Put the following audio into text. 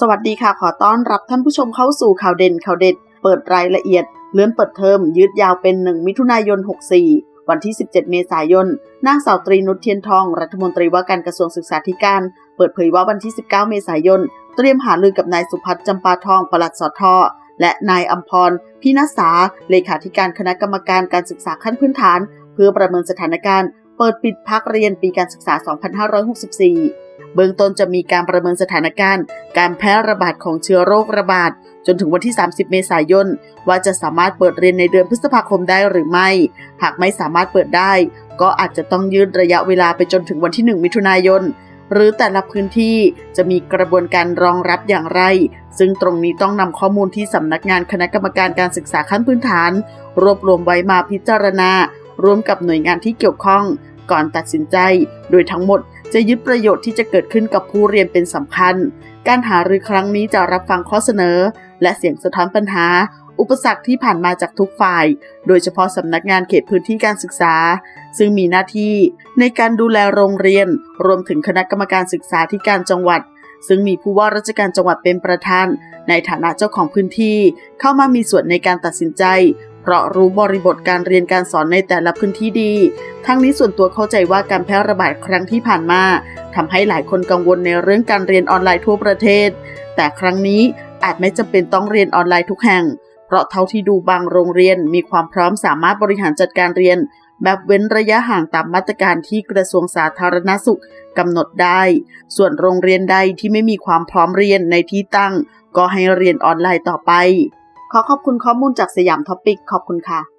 สวัสดีค่ะ ขอต้อนรับท่านผู้ชมเข้าสู่ข่าวเด่นข่าวเด็ด เปิดรายละเอียด เลื่อนเปิดเทอมยืดยาวเป็น 1 มิถุนายน 64 วันที่ 17 เมษายน นางสาวตรีนุชเทียนทอง รัฐมนตรีว่าการกระทรวงศึกษาธิการ เปิดเผยว่าวันที่ 19 เมษายน เตรียมหารือกับนายสุพัฒน์จำปาทองปลัดสทและนายอัมพรพินัสสาเลขาธิการคณะกรรมการการศึกษาขั้นพื้นฐาน เพื่อประเมินสถานการณ์ เปิดปิดภาคเรียนปีการศึกษา 2564 เบื้องต้นจะมีการประเมินสถานการณ์ การแพร่ระบาดของเชื้อโรคระบาด จนถึงวันที่ 30 เมษายน ว่าจะสามารถเปิดเรียนในเดือนพฤษภาคมได้หรือไม่ หากไม่สามารถเปิดได้ ก็อาจจะต้องยืดระยะเวลาไปจนถึงวันที่ 1 มิถุนายน หรือแต่ละพื้นที่จะมีกระบวนการรองรับอย่างไร ซึ่งตรงนี้ต้องนำข้อมูลที่สำนักงานคณะกรรมการการศึกษาขั้นพื้นฐาน รวบรวมไว้มาพิจารณาร่วมกับหน่วยงานที่เกี่ยวข้อง ก่อนตัดสินใจ โดยทั้งหมดจะยึดประโยชน์ที่จะเกิดขึ้นกับผู้เรียนเป็นสำคัญ การหารือครั้งนี้จะรับฟังข้อเสนอ และเสียงสะท้อนปัญหา อุปสรรคที่ผ่านมาจากทุกฝ่าย โดยเฉพาะสำนักงานเขตพื้นที่การศึกษา ซึ่งมีหน้าที่ในการดูแลโรงเรียน รวมถึงคณะกรรมการศึกษาธิการจังหวัด ซึ่งมีผู้ว่าราชการจังหวัดเป็นประธาน ในฐานะเจ้าของพื้นที่ เข้ามามีส่วนในการตัดสินใจ เพราะรู้บริบทการเรียนการสอนในแต่ละพื้นที่ดี ทั้งนี้ส่วนตัวเข้าใจว่าการแพร่ระบาดครั้งที่ผ่านมาทำให้หลายคนกังวลในเรื่องการเรียนออนไลน์ทั่วประเทศ แต่ครั้งนี้อาจไม่จำเป็นต้องเรียนออนไลน์ทุกแห่ง เพราะเท่าที่ดูบางโรงเรียนมีความพร้อมสามารถบริหารจัดการเรียน แบบเว้นระยะห่างตามมาตรการที่กระทรวงสาธารณสุขกำหนดได้ ส่วนโรงเรียนใดที่ไม่มีความพร้อมเรียนในที่ตั้ง ก็ให้เรียนออนไลน์ต่อไป ขอขอบคุณข้อมูลจากสยามท็อปิกขอบคุณค่ะ